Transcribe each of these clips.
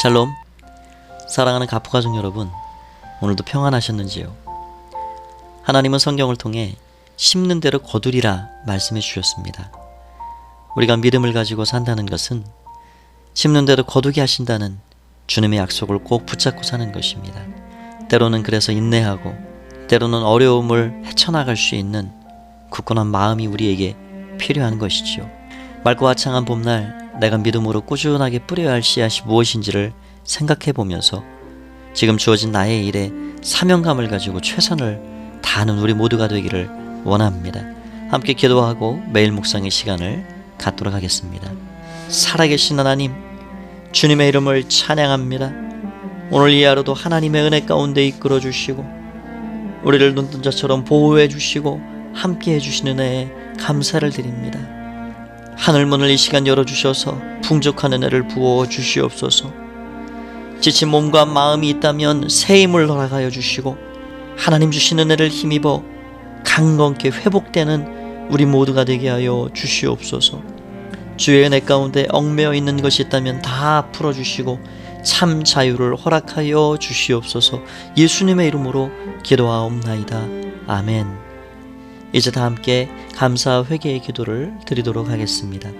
샬롬 사랑하는 가포가족 여러분 오늘도 평안하셨는지요? 하나님은 성경을 통해 심는 대로 거두리라 말씀해 주셨습니다. 우리가 믿음을 가지고 산다는 것은 심는 대로 거두게 하신다는 주님의 약속을 꼭 붙잡고 사는 것입니다. 때로는 그래서 인내하고 때로는 어려움을 헤쳐나갈 수 있는 굳건한 마음이 우리에게 필요한 것이지요. 맑고 화창한 봄날 내가 믿음으로 꾸준하게 뿌려야 할 씨앗이 무엇인지를 생각해 보면서 지금 주어진 나의 일에 사명감을 가지고 최선을 다하는 우리 모두가 되기를 원합니다. 함께 기도하고 매일 묵상의 시간을 갖도록 하겠습니다. 살아계신 하나님, 주님의 이름을 찬양합니다. 오늘 이 하루도 하나님의 은혜 가운데 이끌어 주시고 우리를 눈뜬 자처럼 보호해 주시고 함께 해 주시는 은혜에 감사를 드립니다. 하늘문을 이 시간 열어주셔서 풍족한 은혜를 부어 주시옵소서. 지친 몸과 마음이 있다면 새 힘을 허락하여 주시고 하나님 주신 은혜를 힘입어 강건케 회복되는 우리 모두가 되게 하여 주시옵소서. 주의 은혜 가운데 얽매여 있는 것이 있다면 다 풀어주시고 참 자유를 허락하여 주시옵소서. 예수님의 이름으로 기도하옵나이다. 아멘. 이제 다 함께 감사 회개의 기도를 드리도록 하겠습니다.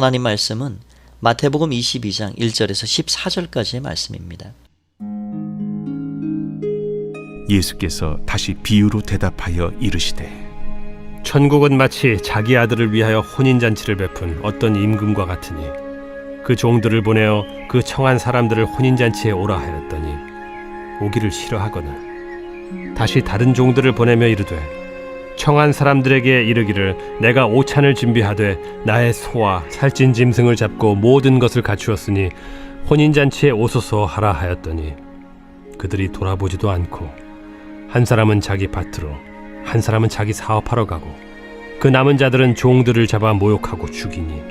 하나님 말씀은 마태복음 22장 1절에서 14절까지의 말씀입니다. 예수께서 다시 비유로 대답하여 이르시되 천국은 마치 자기 아들을 위하여 혼인 잔치를 베푼 어떤 임금과 같으니 그 종들을 보내어 그 청한 사람들을 혼인 잔치에 오라 하였더니 오기를 싫어하거늘 다시 다른 종들을 보내며 이르되 청한 사람들에게 이르기를 내가 오찬을 준비하되 나의 소와 살찐 짐승을 잡고 모든 것을 갖추었으니 혼인 잔치에 오소서 하라 하였더니 그들이 돌아보지도 않고 한 사람은 자기 밭으로 한 사람은 자기 사업하러 가고 그 남은 자들은 종들을 잡아 모욕하고 죽이니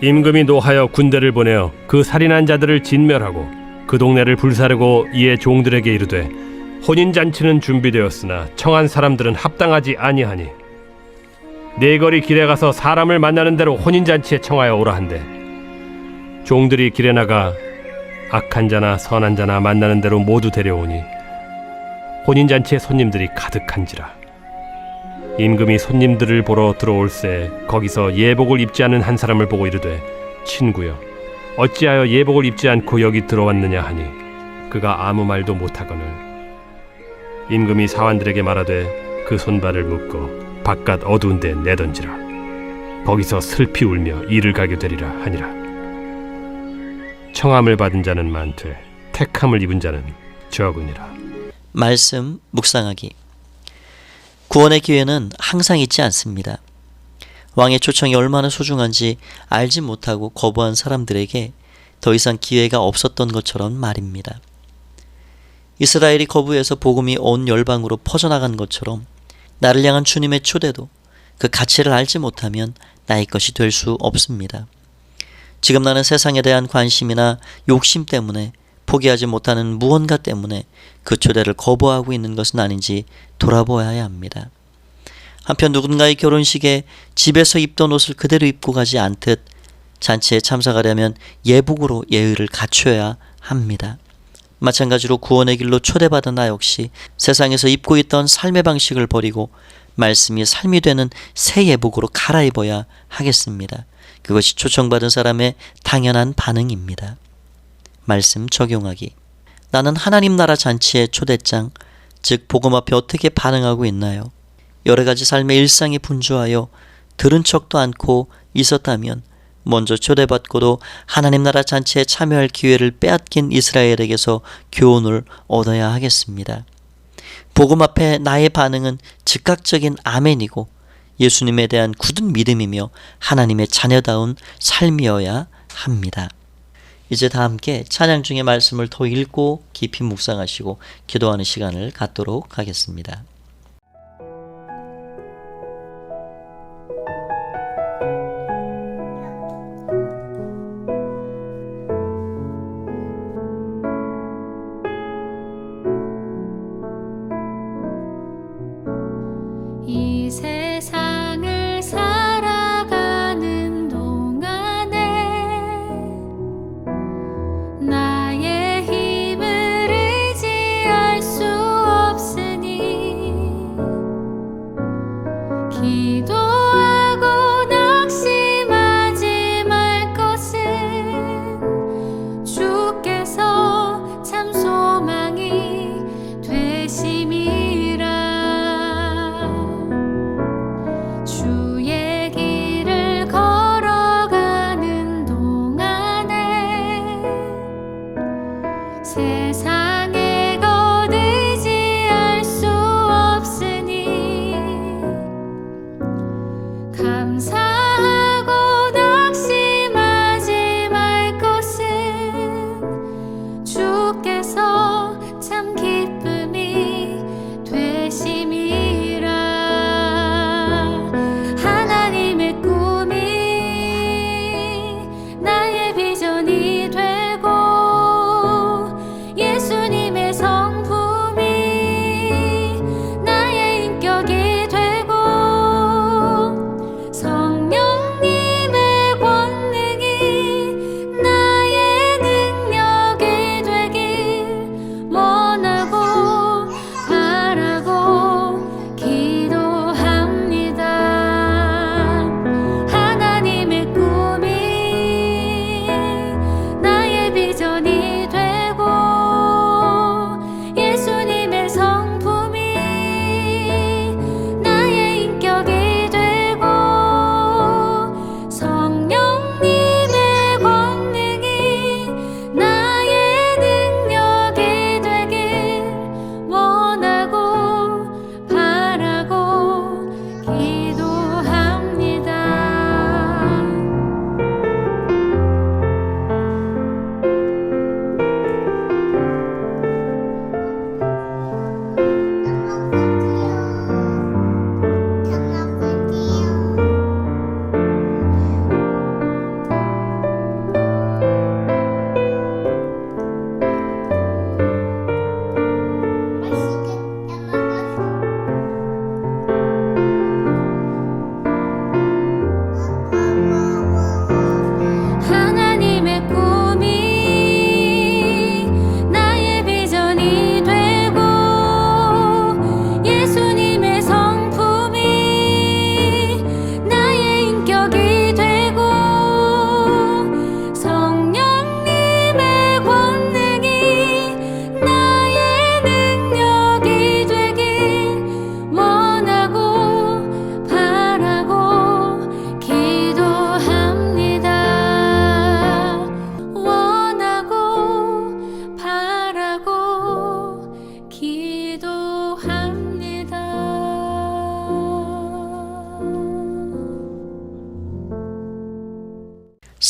임금이 노하여 군대를 보내어 그 살인한 자들을 진멸하고 그 동네를 불사르고 이에 종들에게 이르되 혼인 잔치는 준비되었으나 청한 사람들은 합당하지 아니하니 네거리 길에 가서 사람을 만나는 대로 혼인 잔치에 청하여 오라 한대. 종들이 길에 나가 악한 자나 선한 자나 만나는 대로 모두 데려오니 혼인 잔치에 손님들이 가득한지라. 임금이 손님들을 보러 들어올새 거기서 예복을 입지 않은 한 사람을 보고 이르되 친구여 어찌하여 예복을 입지 않고 여기 들어왔느냐 하니 그가 아무 말도 못하거늘 임금이 사환들에게 말하되 그 손발을 묶고 바깥 어두운 데 내던지라 거기서 슬피 울며 이를 가게 되리라 하니라 청함을 받은 자는 많되 택함을 입은 자는 적으니라 말씀 묵상하기. 구원의 기회는 항상 있지 않습니다. 왕의 초청이 얼마나 소중한지 알지 못하고 거부한 사람들에게 더 이상 기회가 없었던 것처럼 말입니다. 이스라엘이 거부해서 복음이 온 열방으로 퍼져나간 것처럼 나를 향한 주님의 초대도 그 가치를 알지 못하면 나의 것이 될 수 없습니다. 지금 나는 세상에 대한 관심이나 욕심 때문에 포기하지 못하는 무언가 때문에 그 초대를 거부하고 있는 것은 아닌지 돌아보아야 합니다. 한편 누군가의 결혼식에 집에서 입던 옷을 그대로 입고 가지 않듯 잔치에 참석하려면 예복으로 예의를 갖춰야 합니다. 마찬가지로 구원의 길로 초대받은 나 역시 세상에서 입고 있던 삶의 방식을 버리고 말씀이 삶이 되는 새 예복으로 갈아입어야 하겠습니다. 그것이 초청받은 사람의 당연한 반응입니다. 말씀 적용하기. 나는 하나님 나라 잔치의 초대장 즉 복음 앞에 어떻게 반응하고 있나요? 여러 가지 삶의 일상에 분주하여 들은 척도 않고 있었다면 먼저 초대받고도 하나님 나라 잔치에 참여할 기회를 빼앗긴 이스라엘에게서 교훈을 얻어야 하겠습니다. 복음 앞에 나의 반응은 즉각적인 아멘이고 예수님에 대한 굳은 믿음이며 하나님의 자녀다운 삶이어야 합니다. 이제 다 함께 찬양 중의 말씀을 더 읽고 깊이 묵상하시고 기도하는 시간을 갖도록 하겠습니다.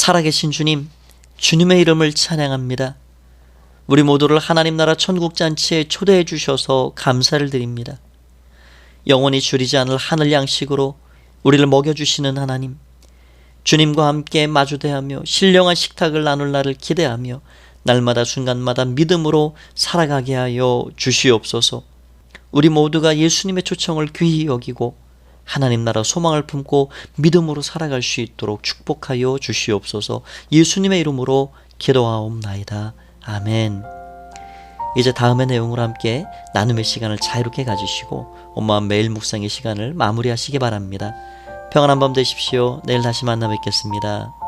살아계신 주님, 주님의 이름을 찬양합니다. 우리 모두를 하나님 나라 천국 잔치에 초대해 주셔서 감사를 드립니다. 영원히 줄이지 않을 하늘 양식으로 우리를 먹여 주시는 하나님, 주님과 함께 마주대하며 신령한 식탁을 나눌 날을 기대하며 날마다 순간마다 믿음으로 살아가게 하여 주시옵소서. 우리 모두가 예수님의 초청을 귀히 여기고 하나님 나라 소망을 품고 믿음으로 살아갈 수 있도록 축복하여 주시옵소서. 예수님의 이름으로 기도하옵나이다. 아멘. 이제 다음의 내용으로 함께 나눔의 시간을 자유롭게 가지시고 엄마와 매일 묵상의 시간을 마무리하시기 바랍니다. 평안한 밤 되십시오. 내일 다시 만나 뵙겠습니다.